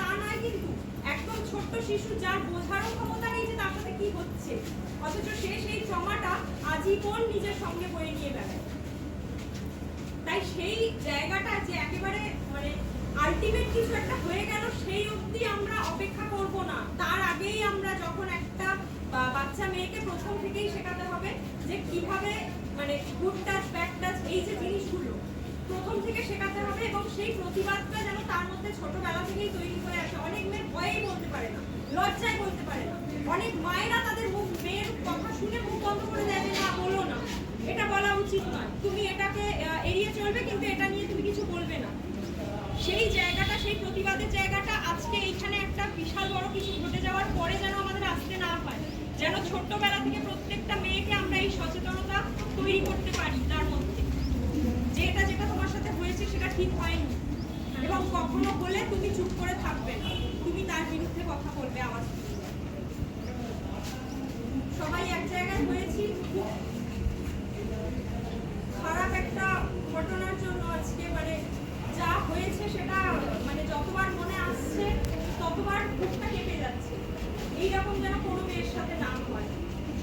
তা নয় কিন্তু। একদম ছোট্ট শিশু যার বোঝারও ক্ষমতা নেই যে তার সাথে কি হচ্ছে। অথচ সে সেই আজীবন নিজের সঙ্গে বয়ে নিয়ে বেড়ায়। তাই সেই জায়গাটা যে একেবারে মানে আলটিমেট কিছু একটা হয়ে গেল, সেই অবধি আমরা অপেক্ষা করব না। তার আগেই আমরা যখন একটা বাচ্চা মেয়েকে প্রথম থেকেই শেখাতে হবে যে কীভাবে মানে গুড টাচ ব্যাড টাচ এই যে জিনিসগুলো প্রথম থেকে শেখাতে হবে এবং সেই প্রতিবাদটা যেন তার মধ্যে ছোটবেলা থেকেই তৈরি হয়ে আসে। অনেক মেয়ের ভয়েই বলতে পারে না, লজ্জায় বলতে পারে না। অনেক মায়েরা তাদের মুখ, মেয়ের কথা শুনে মুখ বন্ধ করে দেয় যে, না, বলো না। এটা বলা উচিত নয়। তুমি এটাকে এড়িয়ে চলবে, কিন্তু এটা নিয়ে তুমি কিছু বলবে না। সেই জায়গাটা, সেই প্রতিবাদের জায়গাটা আজকে এইখানে একটা বিশাল বড় কিছু ঘটে যাওয়ার পরে যেন আমাদের আসতে না হয়। যেন ছোট্টবেলা থেকে প্রত্যেকটা মেয়েকে আমরা এই সচেতনতা তৈরি করতে পারি তার মধ্যে যে এটা যেটা তোমার সাথে হয়েছে সেটা ঠিক হয়নি। এবং কখনো হলে তুমি চুপ করে থাকবে না। তুমি তার বিরুদ্ধে কথা বলবে তুলবে সবাই এক জায়গায় হয়েছি। খারাপ একটা ঘটনার জন্য আজকে মানে যা হয়েছে সেটা মানে যতবার মনে আসছে, ততবার বুকটা কেঁপে যাচ্ছে। এইরকম যেন কোনো মেয়ের সাথে না হয়।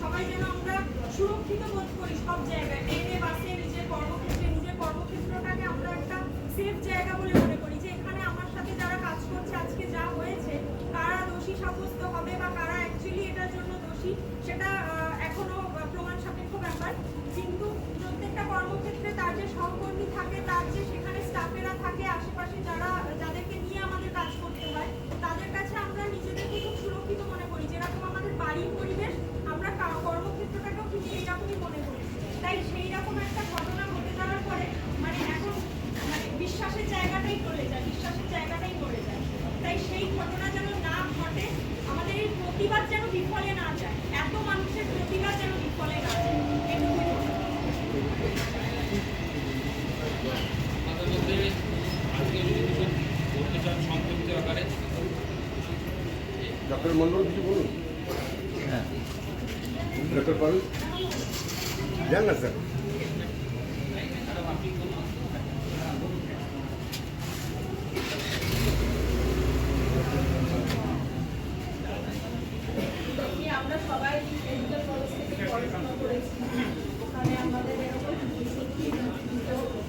সবাই যেন আমরা সুরক্ষিত বোধ করি সব জায়গায়। ট্রেনে বাসে নিজের কর্মক্ষেত্রে, নিজের কর্মক্ষেত্রটাকে আমরা সেফ জায়গা বলে মনে করি যে এখানে আমার সাথে যারা কাজ করছে আজকে যা হয়েছে কারা দোষী সাব্যস্ত হবে বা কারা অ্যাকচুয়ালি এটার জন্য দোষী সেটা আহ, এখনও আহ, প্রমাণ সাপেক্ষ ব্যাপার কিন্তু প্রত্যেকটা কর্মক্ষেত্রে তার যে সহকর্মী থাকে তার যে সেখানে স্টাফেরা থাকে আশেপাশে যারা যাদেরকে নিয়ে আমাদের কাজ করতে হয় তাদের কাছে আমরা নিজেদেরকে খুব সুরক্ষিত মনে করি যেরকম আমাদের বাড়ির পরিবেশ আমরা কা- কর্মক্ষেত্রটাকেও কিন্তু এইরকমই মনে করি তাই সেই রকম একটা ঘটনা ঘটে যাওয়ার পরে মানে এখন মানে বিশ্বাসের জায়গাটাই চলে যায় বিশ্বাসের জায়গাটাই চলে যায় তাই সেই ঘটনা যেন না ঘটে আমাদের এই প্রতিবাদ যেন বিফলে না যায় এত মানুষের প্রতিবাদ যেন বিফলে না যায় এটুকুই বলব। আপনাদের মধ্যে আজকে যদি কিছু বলতে চান আকারে ডক্টর মন্ডল কিছু বলুন? হ্যাঁ। ডক্টর পাল যান না স্যার কি আমরা সবাই মেডিকেল কলেজ থেকে পড়াশোনা করেছি ওখানে আমাদের এরকম সত্যি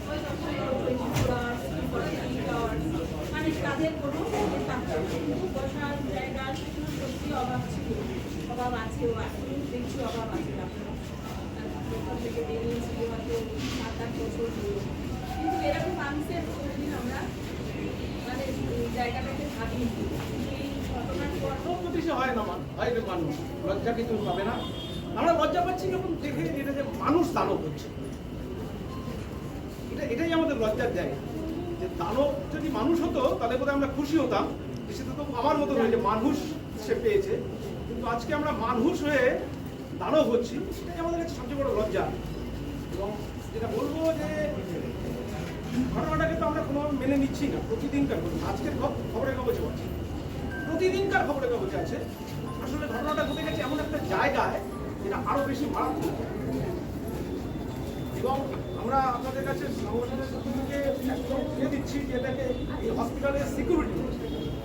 ওই তখন টোয়েন্টি আওয়ার্স ফর্টি আওয়ার্স মানে কাজের কোনো ইয়ে থাকতো না। কিন্তু বসার জায়গা সত্যি অভাব ছিল অভাব আছেও এখন দেখছি অভাব আছে ওখান থেকে আমরা মানে জায়গাটাকে প্রতিষ্ঠা হয় না হয় মানুষ। লজ্জা কিন্তু পাবে না। আমরা লজ্জা পাচ্ছি যখন দেখে এটা যে মানুষ দানব হচ্ছে। এটা এটাই আমাদের লজ্জার জায়গা। যে দানব যদি মানুষ হতো, তাহলে বোধহয় আমরা খুশি হতাম। সেটা তো আমার মতো হয়েছে মানুষ সে পেয়েছে। কিন্তু আজকে আমরা মানুষ হয়ে দানব হচ্ছি, সেটাই আমাদের কাছে সবচেয়ে বড় লজ্জা। এবং যেটা বলব যে, ঘটনাটাকে তো আমরা কোনো মেনে নিচ্ছি না, প্রতিদিনকার আজকের খবরের কাগজে পাচ্ছি প্রতিদিনকার খবরের কাগজে আছে, আসলে ঘটনাটা ঘটে গেছে এমন একটা জায়গায় যেটা আরও বেশি মারাত্মক। এবং আমরা আপনাদের কাছে সংগঠনের দিচ্ছি যে এটাকে এই হসপিটালের সিকিউরিটি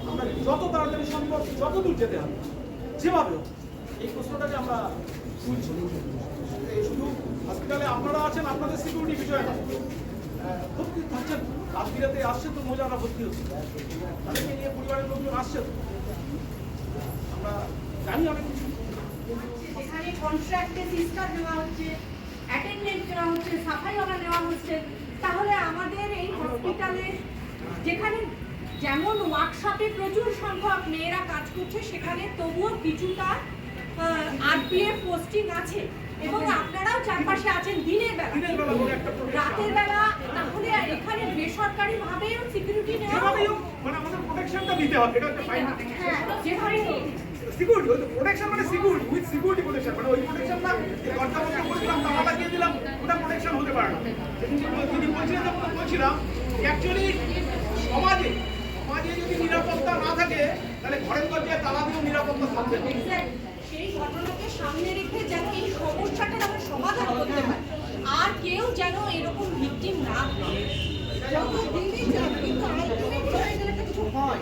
আমরা যত তাড়াতাড়ি সম্ভব যত দূর যেতে হবে, যেভাবে এই প্রশ্নটাকে আমরা এই শুধু হসপিটালে আপনারা আছেন, আপনাদের সিকিউরিটি বিষয় না ভর্তি থাকছেন রাত বিরাতে আসছে তো মজারা ভর্তি হচ্ছে। তাদেরকে নিয়ে পরিবারের লোকজন আসছে। আমরা জানি অনেক কিছু। এখানে কন্ট্রাক্টে সিস্টার নেওয়া হচ্ছে অ্যাটেন্ডেন্ট নেওয়া হচ্ছে সাফাইওয়ালা নেওয়া হচ্ছে। তাহলে আমাদের এই হসপিটালে যেখানে যেমন ওয়ার্কশপে প্রচুর সংখ্যক মেয়েরা কাজ করছে সেখানে তবুও কিছুটা আরপিএফ পোস্টিং আছে। এবং আপনারাও চারপাশে আছেন দিনের বেলা। রাতের বেলা তাহলে এখানে বেসরকারি ভাবেও সিকিউরিটি নেওয়া মানে আমাদের প্রোটেকশনটা দিতে হবে এটা হচ্ছে ফাইনাল হ্যাঁ যেভাবেই সিকিউরিটি ওই প্রোটেকশন মানে সিকিউরিটি উইথ সিকিউরিটি প্রোটেকশন মানে ওই প্রোটেকশন না তালা লাগিয়ে দিলাম ওটা প্রোটেকশন হতে পারে না। তিনি বলছিলেন বলছিলাম অ্যাকচুয়ালি সমাজে সমাজে যদি নিরাপত্তা না থাকে তাহলে ঘরের দরজায় তালা দিয়েও নিরাপত্তা থাকবে না Exactly. সেই ঘটনাকে সামনে রেখে যেন এই সমস্যাটার আমরা সমাধান করতে পারি আর কেউ যেন এরকম ভিকটিম না হয়। যত দিনই যাক কিন্তু ultimate হয়ে গেলে তো কিছু হয়।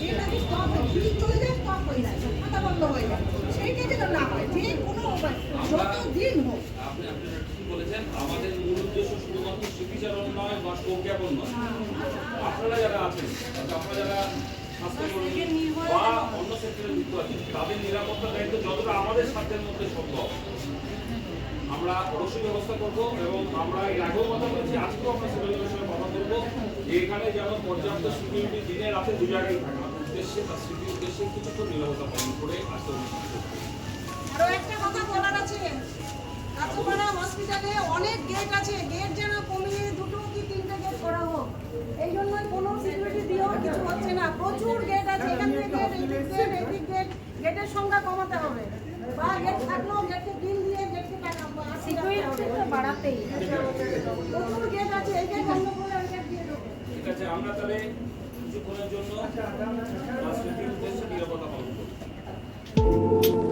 যেটা স্টপ হয় যদি চলে যায় স্টপ হয়ে যায় খাতা বন্ধ হয়ে যায়। সেইটা যেন না হয় যে কোনো যত দিন হোক। আপনি আপনারা ঠিক বলেছেন আমাদের মূল উদ্দেশ্য শুধুমাত্র নয় বা নয়। আপনারা যারা আছেন আপনারা যারা বা অন্য সেক্টরে যুক্ত আছেন তাদের নিরাপত্তার দায়িত্ব যতটা আমাদের সাধ্যের মধ্যে সম্ভব। আমরা অবশ্যই ব্যবস্থা করব এবং আমরা এর আগেও কথা বলেছি, আজকেও আমরা সিভিলের সঙ্গে কথা বলব। এখানে যেন পর্যাপ্ত সিকিউরিটি দিনে রাতে দু জায়গায় উদ্দেশ্যে বা স্মৃতির উদ্দেশ্যে নিরাপত্তা পালন করে আসতে কথা বলার অনেক গেট আছে। গেট যেন দুটো কি করা হোক। এই জন্যই কোনো সিকিউরিটি হচ্ছে না। প্রচুর গেট আছে। গেট গেটের সংখ্যা কমাতে হবে। বা গেট থাকলেও গেটকে দিন দিয়ে বাড়াতেই ঠিক আমরা তাহলে কিছুক্ষণের জন্য উদ্দেশ্যে নিরাপত্তা পালন করব।